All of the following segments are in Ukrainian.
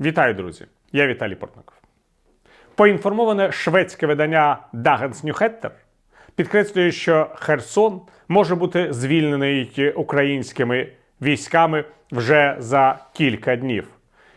Вітаю, друзі! Я Віталій Портников. Поінформоване шведське видання Dagens Nyheter підкреслює, що Херсон може бути звільнений українськими військами вже за кілька днів.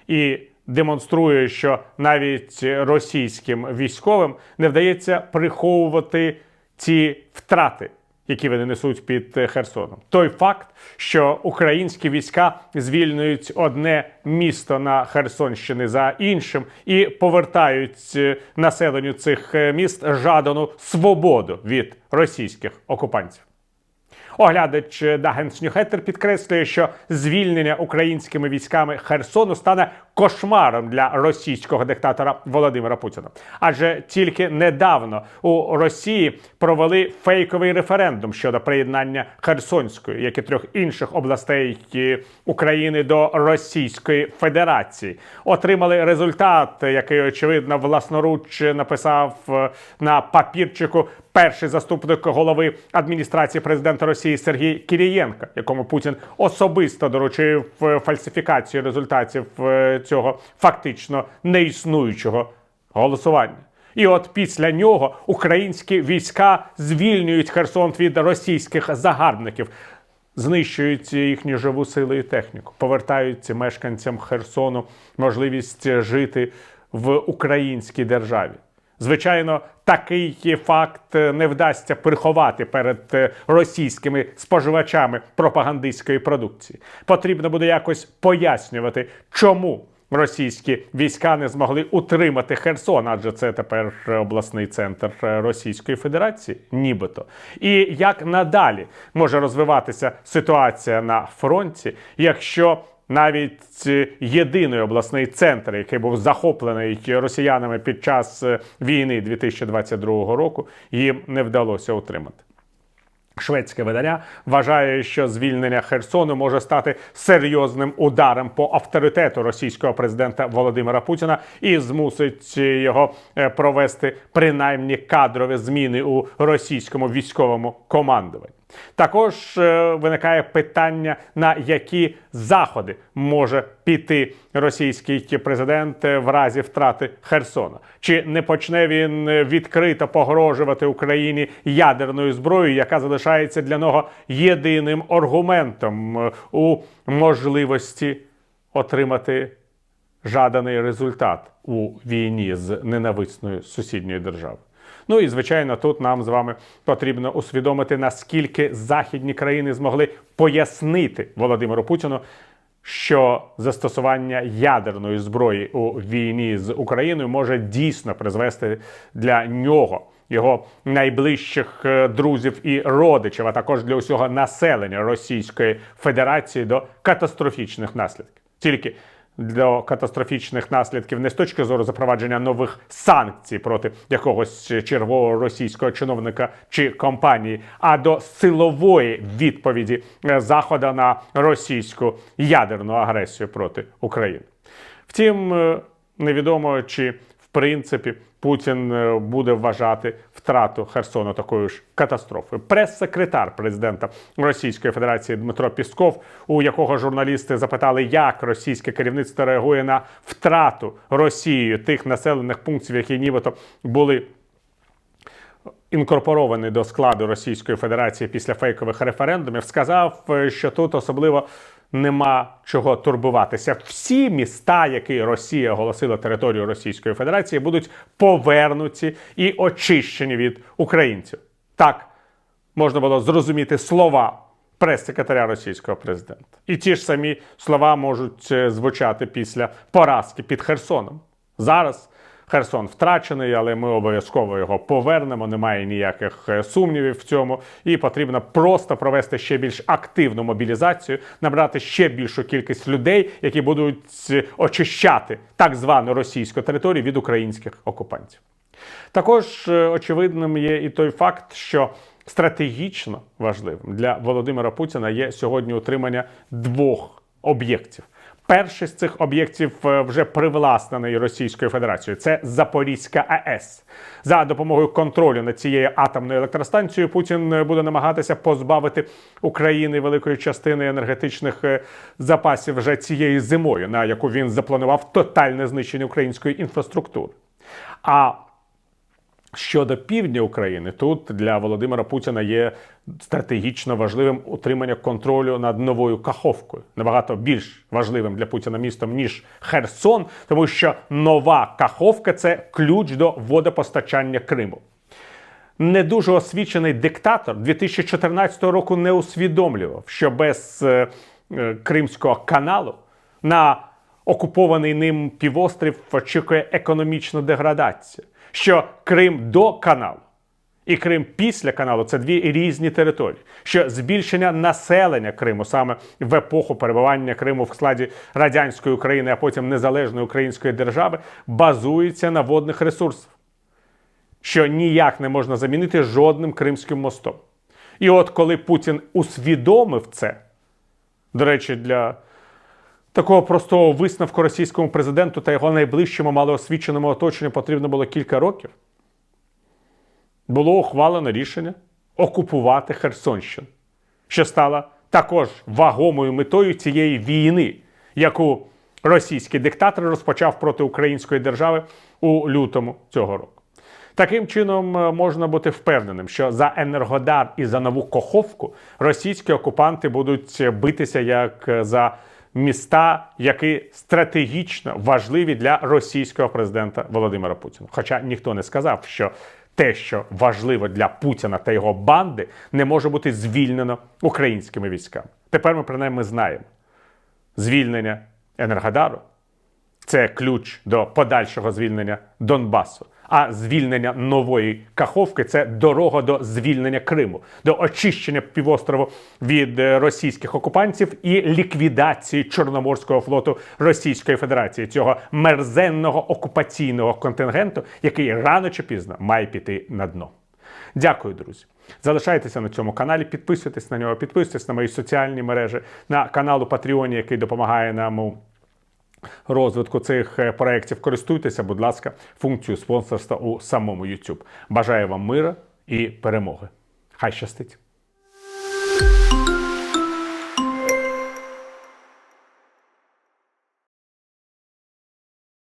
І демонструє, що навіть російським військовим не вдається приховувати ці втрати, які вони несуть під Херсоном. Той факт, що українські війська звільнюють одне місто на Херсонщині за іншим і повертають е, населенню цих е, міст жадану свободу від російських окупантів. Оглядач Дагенс Нюхеттер підкреслює, що звільнення українськими військами Херсону стане кошмаром для російського диктатора Володимира Путіна. Адже тільки недавно у Росії провели фейковий референдум щодо приєднання Херсонської, як і трьох інших областей е, України до Російської Федерації. Отримали результат, який очевидно власноруч написав е, на папірчику перший заступник голови адміністрації президента Росії Сергій Кірієнко, якому Путін особисто доручив е, фальсифікацію результатів е, цього фактично неіснуючого голосування. І от після нього українські війська звільнюють Херсон від російських загарбників, знищують їхню живу силу і техніку, повертають мешканцям Херсону можливість жити в українській державі. Звичайно, такий факт не вдасться приховати перед е, російськими споживачами пропагандистської продукції. Потрібно буде якось пояснювати, чому російські війська не змогли утримати Херсон, адже це тепер обласний центр Російської Федерації, нібито. І як надалі може розвиватися ситуація на фронті, якщо навіть е, єдиний обласний центр, який був захоплений росіянами під час е, війни 2022 року, їм не вдалося утримати. Шведське видання вважає, що звільнення Херсону може стати серйозним ударом по авторитету російського президента Володимира Путіна і змусить його е, провести принаймні кадрові зміни у російському військовому командуванні. Також е, виникає питання, на які заходи може піти російський президент в разі втрати Херсона. Чи не почне він відкрито погрожувати Україні ядерною зброєю, яка залишається для нього єдиним аргументом е, у можливості отримати жаданий результат у війні з ненависною сусідньою державою? Ну і звичайно, тут нам з вами потрібно усвідомити, наскільки західні країни змогли пояснити Володимиру Путіну, що застосування ядерної зброї у війні з Україною може дійсно призвести для нього. Його найближчих е, друзів і родичів, а також для усього населення Російської Федерації до катастрофічних наслідків. Тільки до катастрофічних наслідків не з точки зору запровадження нових санкцій проти якогось червового російського чиновника чи компанії, а до силової відповіді е, Заходу на російську ядерну агресію проти України. Втім, е, невідомо чи в принципі Путін е, буде вважати втрату Херсону такою ж катастрофою. Прес-секретар президента Російської Федерації Дмитро Пісков, у якого журналісти запитали, як російське керівництво реагує на втрату Росією тих населених пунктів, які нібито були. Інкорпорований до складу Російської Федерації після фейкових референдумів, сказав, е, що тут особливо нема чого турбуватися. Всі міста, які Росія оголосила територію Російської Федерації, будуть повернуті і очищені від українців. Так можна було зрозуміти слова прес-секретаря російського президента. І ті ж самі слова можуть е, звучати після поразки під Херсоном. Зараз Херсон втрачений, але ми обов'язково його повернемо. Немає ніяких е, сумнівів в цьому. І потрібно просто провести ще більш активну мобілізацію, набрати ще більшу кількість людей, які будуть е, очищати так звану російську територію від українських окупантів. Також е, очевидним є і той факт, що стратегічно важливим для Володимира Путіна є сьогодні утримання двох об'єктів. Перший з цих об'єктів е, вже привласнений Російською Федерацією. Це Запорізька АЕС. За допомогою контролю над цією атомною електростанцією Путін е, буде намагатися позбавити України великої частини енергетичних е, запасів вже цією зимою, на яку він запланував тотальне знищення української інфраструктури. А Щодо півдня України, тут для Володимира Путіна є стратегічно важливим утримання контролю над новою Каховкою, набагато більш важливим для Путіна містом ніж Херсон, тому що нова Каховка це ключ до водопостачання Криму. Не дуже освічений диктатор 2014 року не усвідомлював, що без е, е, Кримського каналу на окупований ним півострів очікує економічна деградація, що Крим до каналу і Крим після каналу це дві різні території. Що збільшення населення Криму саме в епоху перебування Криму в складі радянської України, а потім незалежної української держави, базується на водних ресурсах що ніяк не можна замінити жодним Кримським мостом. І от коли Путін усвідомив це, до речі, для такого простого висновку російському президенту та його найближчому малоосвіченому оточенню потрібно було кілька років, було ухвалено рішення окупувати Херсонщину, що стала також вагомою метою цієї війни, яку російський диктатор розпочав проти української держави у лютому цього року. Таким чином е, можна бути впевненим, що за Енергодар і за нову Коховку російські окупанти будуть битися як за міста, які стратегічно важливі для російського президента Володимира Путіна. Хоча ніхто не сказав, що те, що важливо для Путіна та його банди, не може бути звільнено українськими військами. Тепер ми принаймні знаємо звільнення Енергодару це ключ до подальшого звільнення Донбасу. А звільнення нової Каховки це дорога до звільнення Криму, до очищення півострову від е, російських окупантів і ліквідації Чорноморського флоту Російської Федерації, цього мерзенного окупаційного контингенту, який рано чи пізно має піти на дно. Дякую, друзі. Залишайтеся на цьому каналі, підписуйтесь на нього, підписуйтесь на мої соціальні мережі, на канал у Патреоні, який допомагає нам у розвитку цих е, проєктів. Користуйтеся, будь ласка, функцією спонсорства у самому YouTube. Бажаю вам мира і перемоги. Хай щастить!